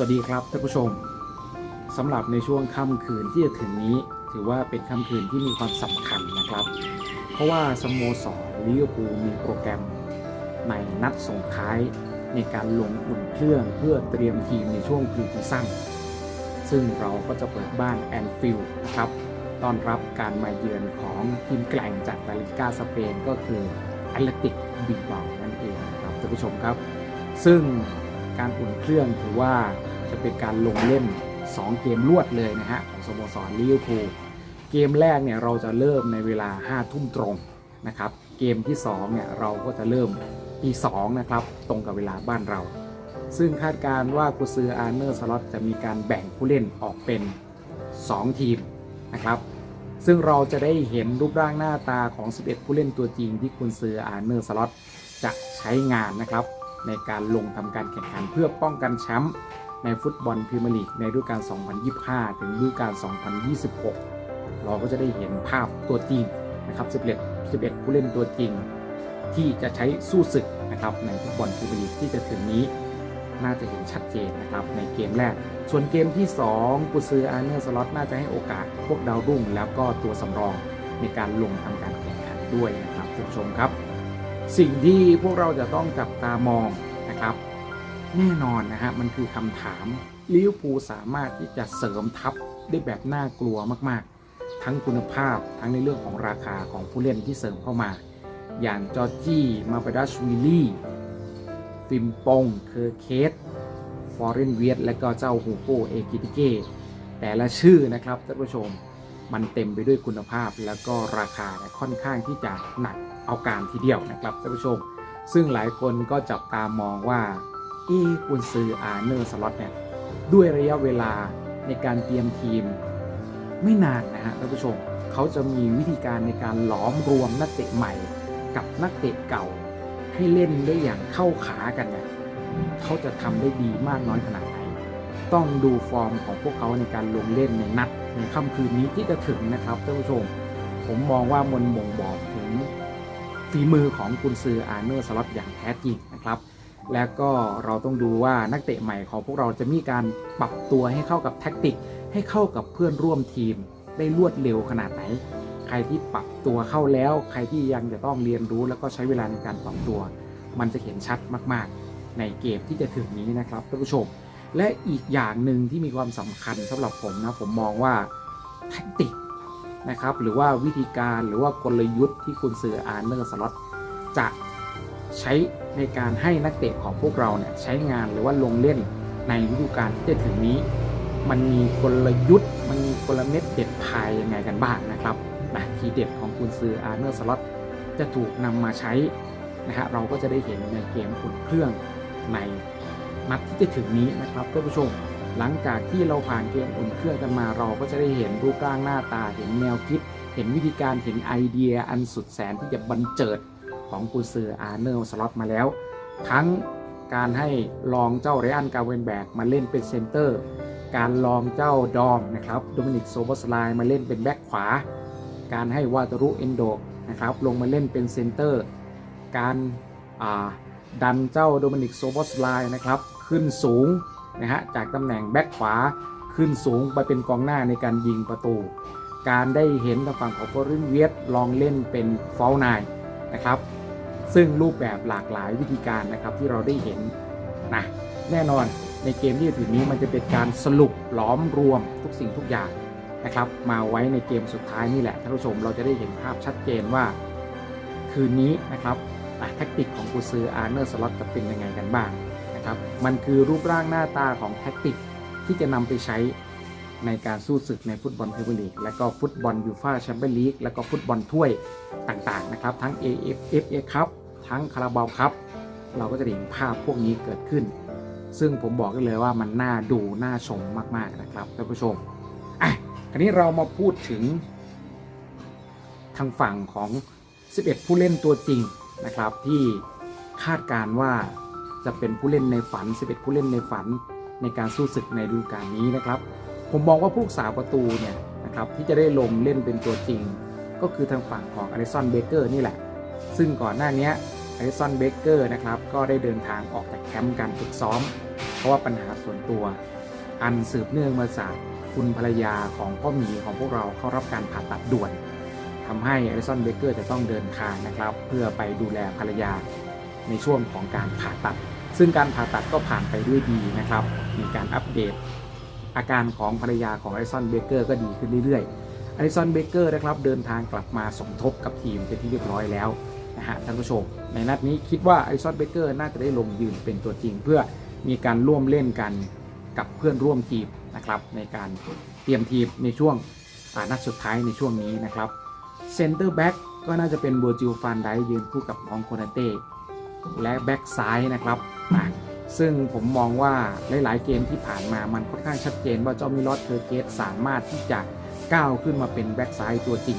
วัสดีครับท่านผู้ชมสำหรับในช่วงค่ำคืนที่จะถึงนี้ ถือว่าเป็นค่ำคืนที่มีความสำคัญนะครับ เพราะว่าสโมสรลิเวอร์พูลมีโปรแกรมในนัดส่งท้ายในการลงอุ่นเครื่องเพื่อเตรียมทีมในช่วงพรีซีซั่นซึ่งเราก็จะเปิดบ้านแอนฟิลด์นะครับต้อนรับการมาเยือนของทีมแกล่งจากลาลิกาสเปนก็คือแอตเลติกบิลบานั่นเองนะครับท่านผู้ชมครับ ซึ่ง การอุ่นเครื่องถือว่าจะเป็นการลงเล่น 2 เกมรวดเลยนะฮะของสโมสรลิเวอร์พูลเกมแรกเนี่ยเราจะเริ่มในเวลา5ทุ่มตรงนะครับเกมที่2เนี่ยเราก็จะเริ่มตี2นะครับตรงกับเวลาบ้านเรา ซึ่งคาดการณ์ว่ากุซืออาร์เนอร์สล็อตจะมีการแบ่งผู้เล่นออกเป็น 2 ทีมนะครับซึ่งเราจะได้เห็นรูปร่างหน้าตาของ 11 ผู้เล่นตัวจริงที่กุนซืออาร์เนอร์สล็อตจะใช้งานนะครับ ในการลงทำการแข่งขันเพื่อป้องกันแชมป์ในฟุตบอลพรีเมียร์ลีกในฤดูกาล 2025 ถึงฤดูกาล 2026 เราก็จะได้เห็นภาพตัวจริงนะครับ 11 11 ผู้เล่นตัวจริง ที่จะใช้สู้ศึกนะครับในฟุตบอลพรีเมียร์ลีกที่จะถึงนี้ น่าจะเห็นชัดเจนนะครับในเกมแรก ส่วนเกมที่ 2 กุซืออาร์เนอร์สล็อตน่าจะให้โอกาสพวกดาวรุ่ง แล้วก็ตัวสำรองในการลงทำการแข่งขันด้วยนะครับท่านผู้ชมครับ สิ่งที่พวกเราจะต้องจับตามองนะครับ แน่นอนนะฮะมันคือคำถามลิเวอร์พูลสามารถที่จะเสริมทัพได้แบบน่ากลัวมากๆ ทั้งคุณภาพทั้งในเรื่องของราคาของผู้เล่นที่เสริมเข้ามา อย่างจอร์จี้มาเบดัชวิลลี่ฟิมปงเคอร์เคสฟอร์เรนเวียและก็เจ้าฮูโกเอกิติเกแต่ละชื่อนะครับท่านผู้ชม มันเต็มไปด้วยคุณภาพ แล้วก็ราคาเนี่ยค่อนข้างที่จะหนักเอาการทีเดียวนะครับท่านผู้ชม ซึ่งหลายคนก็จับตามองว่าเอกุนซืออาร์เนอร์สล็อตเนี่ยด้วยระยะเวลาในการเตรียมทีมไม่นานนะฮะท่านผู้ชมเขาจะมีวิธีการในการหลอมรวมนักเตะใหม่ กับนักเตะเก่า ให้เล่นได้อย่างเข้าขากันเนี่ยเขาจะทำได้ดีมากน้อยขนาด ต้องดูฟอร์มของพวกเขาในการลงเล่นในนัดในค่ำคืนนี้ที่จะถึงนะครับท่านผู้ชม ผมมองว่ามันบ่งบอกถึงฝีมือของกุนซืออาร์เนอร์สล็อตอย่างแท้จริงนะครับ แล้วก็เราต้องดูว่านักเตะใหม่ของพวกเราจะมีการปรับตัวให้เข้ากับแท็กติก ให้เข้ากับเพื่อนร่วมทีม ได้รวดเร็วขนาดไหน ใครที่ปรับตัวเข้าแล้ว ใครที่ยังจะต้องเรียนรู้แล้วก็ใช้เวลาในการปรับตัว มันจะเห็นชัดมาก ๆ ในเกมที่จะถึงนี้นะครับท่านผู้ชม และอีกอย่างหนึ่งที่มีความสำคัญสำหรับผมนะผมมองว่าแท็กติกนะครับหรือว่าวิธีการหรือว่ากลยุทธ์ที่คุณเสืออาร์เนอร์สล็อตจะใช้ในการให้นักเตะของพวกเราเนี่ยใช้งานหรือว่าลงเล่นในฤดูกาลที่จะถึงนี้ มันมีกลยุทธ์ มันมีกลเม็ดเด็ดพายยังไงกันบ้างนะครับนะทีเด็ดของคุณซืออาร์เนอร์สล็อตจะถูกนำมาใช้นะฮะเราก็จะได้เห็นในเกมอุ่นเครื่องใน นัดที่จะถึงนี้นะครับท่านผู้ชม หลังจากที่เราผ่านเกมอุ่นเครื่องกันมาเราก็จะได้เห็นรูปร่างหน้าตาเห็นแนวคิด เห็นวิธีการเห็นไอเดียอันสุดแสนที่จะบันเจิดของกุนซืออาร์เนอร์สล็อตมาแล้ว ทั้งการให้ลองเจ้าเรอันกาเวนแบกมาเล่นเป็นเซนเตอร์ การลองเจ้าดอมนะครับโดมินิกโซบอสไลมาเล่นเป็นแบ็คขวา การให้วาตารุเอนโดนะครับลงมาเล่นเป็นเซนเตอร์ การดันเจ้าโดมินิกโซบอสไลนะครับ ขึ้นสูงนะฮะจากตำแหน่งแบ็คขวาขึ้นสูงไปเป็นกองหน้าในการยิงประตู การได้เห็นทางฝั่งของฟอรินเวียตลองเล่นเป็นฟอลนายนะครับ ซึ่งรูปแบบหลากหลายวิธีการนะครับที่เราได้เห็นนะแน่นอนในเกมที่จะถึงนี้มันจะเป็นการสรุปหลอมรวมทุกสิ่งทุกอย่างนะครับ มาไว้ในเกมสุดท้ายนี่แหละท่านผู้ชมเราจะได้เห็นภาพชัดเจนว่า คืนนี้นะครับอะแท็กติกของกูซืออาร์เนอร์สล็อตจะเป็นยังไงกันบ้าง นะครับ มันคือรูปร่างหน้าตาของแท็กติกที่จะนำไปใช้ในการสู้ศึกในฟุตบอลพรีเมียร์ลีก และก็ฟุตบอลยูฟ่าแชมเปี้ยนลีก และก็ฟุตบอลถ้วยต่างๆนะครับ ทั้ง AFF A ครับ ทั้งคาราบาวครับ เราก็จะเห็นภาพพวกนี้เกิดขึ้น ซึ่งผมบอกได้เลยว่ามันน่าดู น่าชมมากๆนะครับท่านผู้ชม อะ คราวนี้เรามาพูดถึง ทางฝั่งของ 11 ผู้เล่นตัวจริงนะครับที่คาดการณ์ว่า จะเป็นผู้เล่นในฝัน 11 ผู้เล่นในฝันในการสู้ศึกในฤดูกาลนี้นะครับ ผมมองว่าผู้รักษาประตูเนี่ยนะครับที่จะได้ลงเล่นเป็นตัวจริง ก็คือทางฝั่งของอลิสันเบเกอร์นี่แหละ ซึ่งก่อนหน้านี้อลิสันเบเกอร์นะครับก็ได้เดินทางออกจากแคมป์การฝึกซ้อม เพราะว่าปัญหาส่วนตัว อันสืบเนื่องมาจากคุณภรรยาของพ่อหมีของพวกเราเข้ารับการผ่าตัดด่วนทำให้อลิสันเบเกอร์จะต้องเดินทางนะครับ เพื่อไปดูแลภรรยา ในช่วงของการผ่าตัด ซึ่งการผ่าตัดก็ผ่านไปด้วยดีนะครับ มีการอัปเดต อาการของภรรยาของอลิสันเบเกอร์ก็ดีขึ้นเรื่อยๆอลิสันเบเกอร์นะครับเดินทางกลับมาสมทบกับทีมเป็นที่เรียบร้อยแล้วนะฮะท่านผู้ชม ในนัดนี้คิดว่าอลิสันเบเกอร์น่าจะได้ลงยืนเป็นตัวจริง เพื่อมีการร่วมเล่นกันกับเพื่อนร่วมทีมนะครับในการเตรียมทีมในช่วงนัดสุดท้ายในช่วงนี้นะครับเซนเตอร์แบ็กก็น่าจะเป็นเวอร์จิลฟันไดยืนคู่กับน้องโคนาเต้ และแบ็กซ้ายนะครับซึ่งผมมองว่าหลาย ๆ เกมที่ผ่านมามันค่อนข้างชัดเจนว่าเจ้ามิลอสเทอร์เกตสามารถที่จะก้าวขึ้นมาเป็นแบ็กซ้ายตัวจริง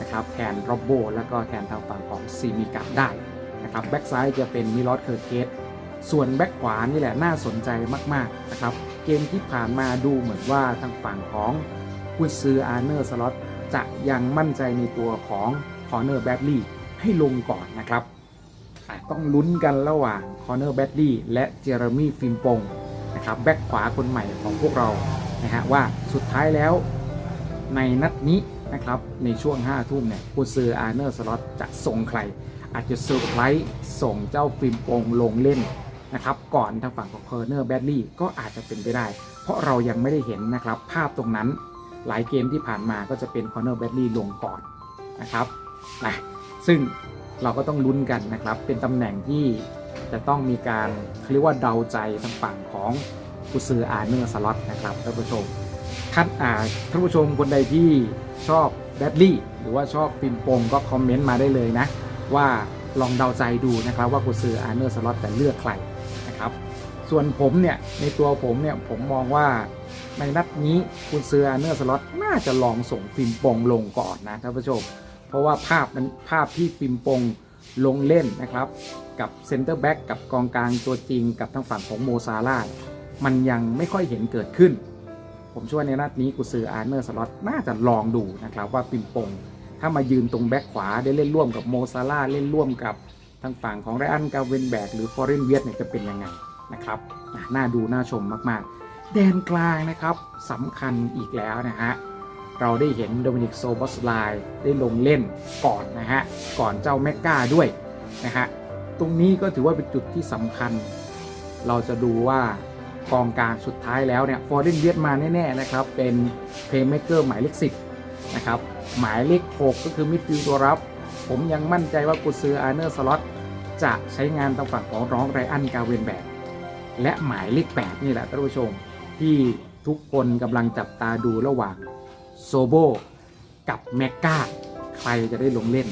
นะครับแทนโรบโบแล้วก็แทนทางฝั่งของซีมิกัได้นะครับแบ็กซ้ายจะเป็นมิลอสเทอร์เกตส่วนแบ็กขวานี่แหละน่าสนใจมาก ๆ นะครับ เกมที่ผ่านมาดูเหมือนว่าทางฝั่งของกุนซืออาร์เนอร์สล็อตจะยังมั่นใจในตัวของคอร์เนอร์แบดลี่ให้ลงก่อนนะครับ ต้องลุ้นกันระหว่างคอร์เนอร์แบดลี่และเจอร์มี่ฟิมปงนะครับแบ็กขวาคนใหม่ของพวกเรานะฮะว่าสุดท้ายแล้วในนัดนี้นะครับในช่วง 5 ทุ่มเนี่ยกุนซืออาร์เนอร์สล็อตจะส่งใคร อาจจะเซอร์ไพรส์ส่งเจ้าฟิล์มปงลงเล่นนะครับก่อนทางฝั่งของเคอร์เนอร์แบดลี่ก็อาจจะเป็นไปได้ เพราะเรายังไม่ได้เห็นนะครับภาพตรงนั้นหลายเกมที่ผ่านมาก็จะเป็นคอร์เนอร์แบดลี่ลงก่อนนะครับนะซึ่ง เราก็ต้องลุ้นกันนะครับ เป็นตำแหน่งที่จะต้องมีการเขาเรียกว่าเดาใจทางฝั่งของกุซืออาร์เนอร์สล็อตนะครับท่านผู้ชมท่านอ่าท่านผู้ชมคนใดที่ชอบแบดลี่หรือว่าชอบฟิมปงก็คอมเมนต์มาได้เลยนะ ว่าลองเดาใจดูนะครับ ว่ากุซืออาร์เนอร์สล็อตจะเลือกใครนะครับ ส่วนผมเนี่ยในตัวผมเนี่ยผมมองว่าในนัดนี้กุซืออาร์เนอร์สล็อตน่าจะลองส่งฟิมปงลงก่อนนะท่านผู้ชม เพราะว่าภาพนั้นภาพที่ฟิล์มปงลงเล่นนะครับ กับเซนเตอร์แบ็กกับกองกลางตัวจริงกับทางฝั่งของโมซาลามันยังไม่ค่อยเห็นเกิดขึ้น ผมเชื่อว่าในนัดนี้กุซืออาร์เนอร์สล็อตน่าจะลองดูนะครับว่าฟิมปง ถ้ามายืนตรงแบ็คขวาได้เล่นร่วมกับโมซาลาเล่นร่วมกับทางฝั่งของไรอันกาเวนแบกหรือฟอร์เรนเวียตเนี่ยจะเป็นยังไงนะครับน่าดูน่าชมมากๆ แดนกลางนะครับสำคัญอีกแล้วนะฮะ เราได้เห็นโดมินิกโซบอสไลได้ลงเล่นก่อนนะฮะ ก่อนเจ้าแมกกาด้วยนะฮะ ตรงนี้ก็ถือว่าเป็นจุดที่สำคัญ เราจะดูว่ากองกลางสุดท้ายแล้วเนี่ยฟอร์เรนเวียตมาแน่ๆนะครับ เป็นเพลย์เม k เกอร์หมายเลขสิบนะครับ หมายเลข 6 ก็คือมิดฟิลด์ตัวรับ ผมยังมั่นใจว่ากุซืออาร์เนอร์สล็อตจะใช้งานตางฝั่งของร้องไรอันกาเวนแบกและหมายเลข 8 นี่แหละท่านผู้ชม ที่ทุกคนกำลังจับตาดูระหว่าง โซโบกับแมกกาใครจะได้ลงเล่น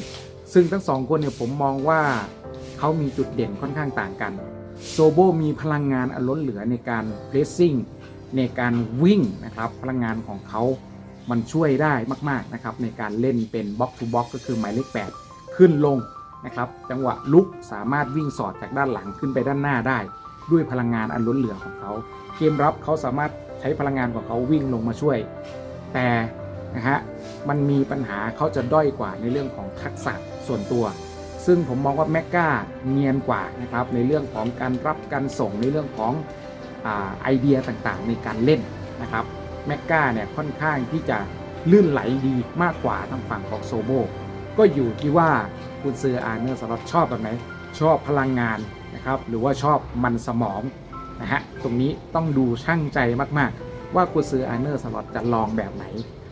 ซึ่งทั้งสองคนเนี่ยผมมองว่าเขามีจุดเด่นค่อนข้างต่างกันโซโบมีพลังงานอันล้นเหลือในการเพรสซิ่งในการวิ่งนะครับพลังงานของเขามันช่วยได้มากๆนะครับในการเล่นเป็นบ็อก k ูบ็อกก็คือหมายเลข 8 ขึ้นลงนะครับจังหวะลุกสามารถวิ่งสอดจากด้านหลังขึ้นไปด้านหน้าได้ ด้วยพลังงานอันล้นเหลือของเขา เกมรับเขาสามารถใช้พลังงานของเขาวิ่งลงมาช่วย แต่ นะฮะมันมีปัญหาเขาจะด้อยกว่าในเรื่องของทักษะส่วนตัว ซึ่งผมมองว่าแมกกาเนียนกว่านะครับในเรื่องของการรับการส่งในเรื่องของอไอเดียต่างๆ ในการเล่นนะครับแมกกาเนี่ยค่อนข้างที่จะลื่นไหลดีมากกว่าทางฝั่งของโซโบก็อยู่ที่ว่าคุณซื้ออาร์เนอร์สล็อตชอบแบบไหนชอบพลังงานนะครับหรือว่าชอบมันสมองนะฮะตรงนี้ต้องดูช่างใจมากๆ ว่าคุณซื้ออาร์เนอร์สล็อตจะลองแบบไหน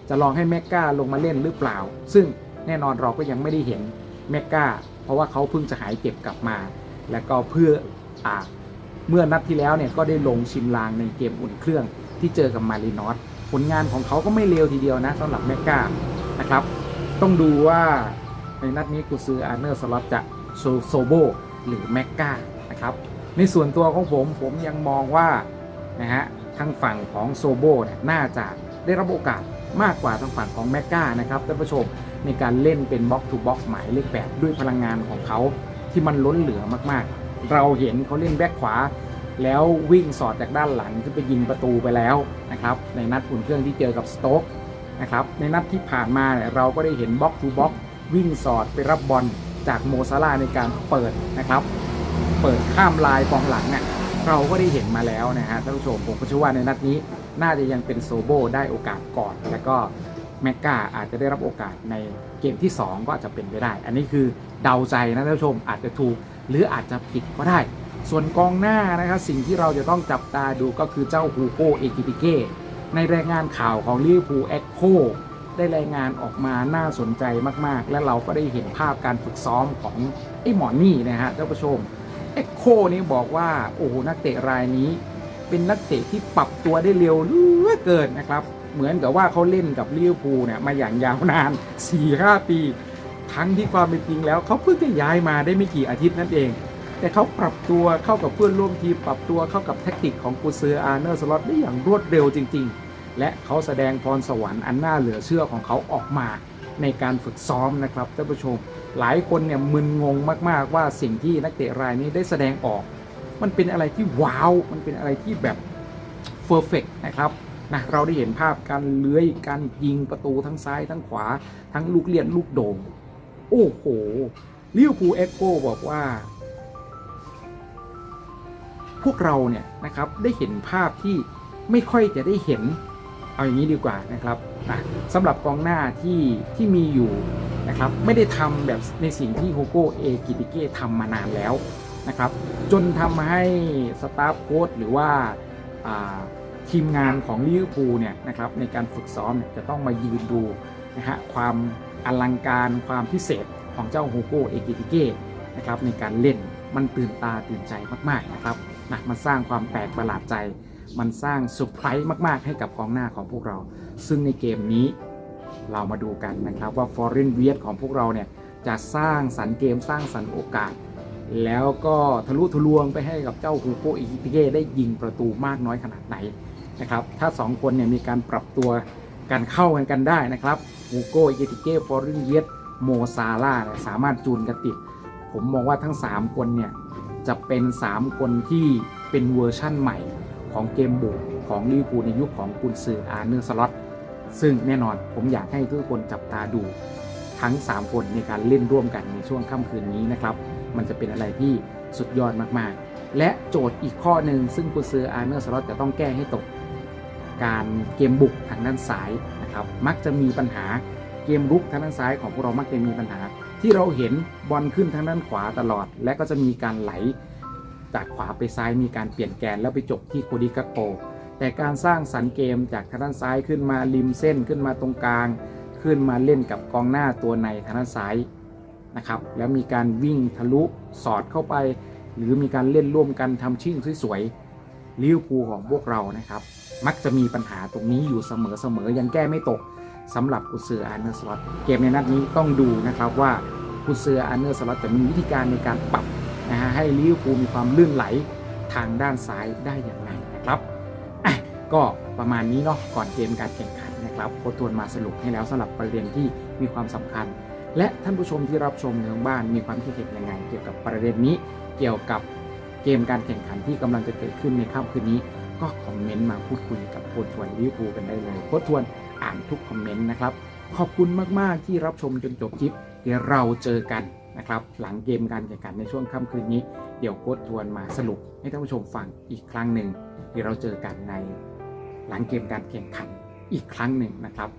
จะลองให้แมกกาลงมาเล่นหรือเปล่า ซึ่งแน่นอนเราก็ยังไม่ได้เห็นแมกกาเพราะว่าเขาเพิ่งจะหายเจ็บกลับมา แล้วก็เพื่ออเมื่อนัดที่แล้วเนี่ยก็ได้ลงชิมลางในเกมอุ่นเครื่องที่เจอกับมารีนอสผลงานของเขาก็ไม่เลวทีเดียวนะสำหรับแมกกานะครับ ต้องดูว่าในนัดนี้กูซื้ออาร์เนอร์สล็อตจะโซโซโบหรือแมกกานะครับในส่วนตัวของผมผมยังมองว่านะฮะทางฝั่งของโซโบเนี่ยน่าจะได้รับโอกาส มากกว่าทางฝั่งของแมกกานะครับท่านผู้ชมในการเล่นเป็นบล็อกทูบล็อกหมายเลขแปดด้วยพลังงานของเขาที่มันล้นเหลือมากๆ เราเห็นเขาเล่นแบ็คขวา แล้ววิ่งสอดจากด้านหลังขึ้นไปยิงประตูไปแล้วนะครับในนัดอุ่นเครื่องที่เจอกับสโต๊กนะครับในนัดที่ผ่านมาเนี่ยเราก็ได้เห็นบล็อกทูบล็อกวิ่งสอดไปรับบอลจากโมซาลาในการเปิดนะครับ เปิดข้ามลายกองหลังเนี่ยเราก็ได้เห็นมาแล้วนะฮะท่านผู้ชมผมก็เชื่อว่าในนัดนี้ น่าจะยังเป็นโซโบได้โอกาสก่อน แล้วก็แมกกาอาจจะได้รับโอกาสในเกมที่ 2 ก็อาจจะเป็นไปได้ อันนี้คือเดาใจนะท่านผู้ชมอาจจะถูกหรืออาจจะผิดก็ได้ ส่วนกองหน้านะครับสิ่งที่เราจะต้องจับตาดูก็คือเจ้าฮูโกเอกิติเกในรายงานข่าวของลิเวอร์พูลแอคโคได้รายงานออกมาน่าสนใจมากๆ และเราก็ได้เห็นภาพการฝึกซ้อมของไอ้หมอนี่นะฮะท่านผู้ชมเอ็กโคนี่บอกว่าโอ้โหนักเตะรายนี้ เป็นนักเตะที่ปรับตัวได้เร็วเหลือเกินนะครับ เหมือนกับว่าเขาเล่นกับลิเวอร์พูลเนี่ยมาอย่างยาวนาน 4-5 ปีทั้งที่ความเป็นจริงแล้วเขาเพิ่งจะย้ายมาได้ไม่กี่อาทิตย์นั่นเอง แต่เขาปรับตัวเข้ากับเพื่อนร่วมทีมปรับตัวเข้ากับแท็กติกของกูเซอร์อาร์เนอร์สล็อตได้อย่างรวดเร็วจริง ๆ และเขาแสดงพรสวรรค์อันน่าเหลือเชื่อของเขาออกมาในการฝึกซ้อมนะครับท่านผู้ชม หลายคนเนี่ยมึนงงมากๆว่าสิ่งที่นักเตะรายนี้ได้แสดงออก มันเป็นอะไรที่ว้าว มันเป็นอะไรที่แบบเฟอร์เฟกนะครับนะเราได้เห็นภาพการเลื้อยการยิงประตูทั้งซ้ายทั้งขวา ทั้งลูกเลียนลูกโด่งโอ้โหลิวพูเอ็กโกบอกว่า พวกเราเนี่ยนะครับได้เห็นภาพที่ไม่ค่อยจะได้เห็นเอาอย่างนี้ดีกว่านะครับนะสำหรับกองหน้าที่ที่มีอยู่นะครับไม่ได้ทำแบบในสิ่งที่โฮโกเอกิติเก้ทำมานานแล้ว นะครับจนทำให้สตาฟโค้ชหรือว่าทีมงานของลิเวอร์พูลเนี่ยนะครับในการฝึกซ้อมเนี่ยจะต้องมายืนดูนะฮะความอลังการความพิเศษของเจ้าโฮโกเอกิติเก้นะครับในการเล่นมันตื่นตาตื่นใจมากๆนะครับนะมันสร้างความแปลกประหลาดใจ มันสร้างเซอร์ไพรส์มากๆ ให้กับกองหน้าของพวกเรา ซึ่งในเกมนี้เรามาดูกันนะครับว่า Foreign v i e t ของพวกเราเนี่ยจะสร้างสรรค์เกมสร้างสรรค์โอกาส แล้วก็ทะลุทะลวงไปให้กับเจ้าฮูโกอิกิติเก้ได้ยิงประตูมากน้อยขนาดไหนนะครับ ถ้า 2 คนเนี่ยมีการปรับตัวการเข้ากันกันได้นะครับฮูโกอิกิติเก้ฟอร์เรนเยตโมซาร่าสามารถจูนกันติด ผมมองว่าทั้ง 3 คนเนี่ยจะเป็น 3 คนที่เป็นเวอร์ชั่นใหม่ของเกมบุกของลิเวอร์พูลในยุคของกุนซืออาร์เนอร์สล็อตซึ่งแน่นอนผมอยากให้ทุกคนจับตาดูทั้ง 3 คนในการเล่นร่วมกันในช่วงค่ำคืนนี้นะครับ มันจะเป็นอะไรที่สุดยอดมากๆ และโจทย์อีกข้อหนึ่งซึ่งกุนซืออาร์เนอร์สล็อตจะต้องแก้ให้ตก การเกมบุกทางด้านซ้ายนะครับมักจะมีปัญหาเกมรุกทางด้านซ้ายของพวกเรามักจะมีปัญหา ที่เราเห็นบอลขึ้นทางด้านขวาตลอด และก็จะมีการไหลจากขวาไปซ้ายมีการเปลี่ยนแกนแล้วไปจบที่โคดิกักโปแต่การสร้างสรรค์เกมจากทางด้านซ้ายขึ้นมาริมเส้นขึ้นมาตรงกลาง ขึ้นมาเล่นกับกองหน้าตัวในทางด้านซ้าย นะครับ แล้วมีการวิ่งทะลุสอดเข้าไป หรือมีการเล่นร่วมกันทำชิ่งสวยๆลิเวอร์พูลของพวกเรานะครับ มักจะมีปัญหาตรงนี้อยู่เสมอๆยังแก้ไม่ตกสำหรับกุนซืออาร์เนอร์สล็อตเกมในนัดนี้ต้องดูนะครับว่ากุนซืออาร์เนอร์สล็อตจะมีวิธีการในการปรับนะฮะให้ลิเวอร์พูลมีความลื่นไหลทางด้านซ้ายได้อย่างไรนะครับอะก็ประมาณนี้เนาะก่อนเกมการแข่งขันนะครับโค้ชทวนมาสรุปให้แล้วสำหรับประเด็นที่มีความสำคัญ และท่านผู้ชมที่รับชมในทางบ้านมีความคิดเห็นยังไง เกี่ยวกับประเด็นนี้ เกี่ยวกับเกมการแข่งขันที่กำลังจะเกิดขึ้นในค่ำคืนนี้ ก็คอมเมนต์มาพูดคุยกับโค้ชทวนลิเวอร์พูลกันได้เลยโค้ชทวนอ่านทุกคอมเมนต์นะครับขอบคุณมาก ๆ ที่รับชมจนจบคลิป เดี๋ยวเราเจอกันนะครับ หลังเกมการแข่งขันในช่วงค่ำคืนนี้ เดี๋ยวโค้ชทวนมาสรุปให้ท่านผู้ชมฟังอีกครั้งหนึ่ง เดี๋ยวเราเจอกันในหลังเกมการแข่งขันอีกครั้งหนึ่งนะครับ